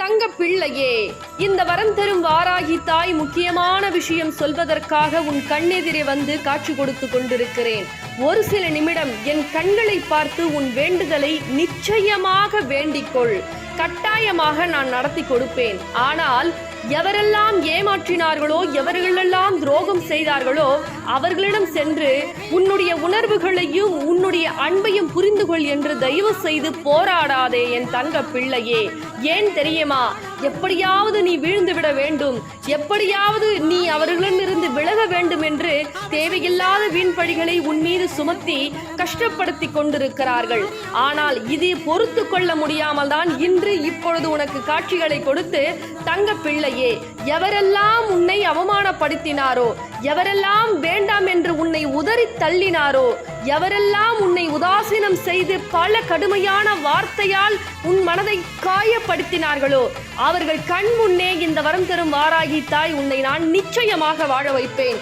தங்க பிள்ளையே இந்த வரம் தரும் வாராகி தாய் முக்கியமான விஷயம் சொல்வதற்காக உன் கண்ணெதிரே வந்து காட்சி கொடுத்து கொண்டிருக்கிறேன். ஒரு சில நிமிடம் என் கண்களை பார்த்து உன் வேண்டுதலை நிச்சயமாக வேண்டிக்கொள் கட்டாயமாக நான் நடத்தி கொடுப்பேன். ஆனால் எவரெல்லாம் ஏமாற்றினார்களோ எவர்களெல்லாம் துரோகம் செய்தார்களோ அவர்களிடம் சென்று உன்னுடைய உணர்வுகளையும் உன்னுடைய அன்பையும் புரிந்து கொள் என்று தயவு செய்து போராடாதே என் தங்க பிள்ளையே. ஏன் தெரியுமா? எப்படியாவது நீ வீழ்ந்து விட வேண்டும். எப்படியாவது நீ அவர்களிடமிருந்து தேவையில்லாத வீண்படிகளை உன் மீது சுமத்தி கஷ்டப்படுத்தி கொண்டிருக்கிறார்கள். ஆனால் இதை பொறுத்து கொள்ள முடியாமல் தான் இன்று இப்பொழுது உனக்கு காட்சிகளை கொடுத்து தங்க பிள்ளையே எவரெல்லாம் உன்னை அவமானப்படுத்தினாரோ எவரெல்லாம் வேண்டாம் என்று உன்னை உதறி தள்ளினாரோ எவரெல்லாம் உன்னை உதாசீனம் செய்து பல கடுமையான வார்த்தையால் உன் மனதை காயப்படுத்தினார்களோ அவர்கள் கண் முன்னே இந்த வரம் தரும் வாராகி தாய் உன்னை நான் நிச்சயமாக வாழ வைப்பேன்.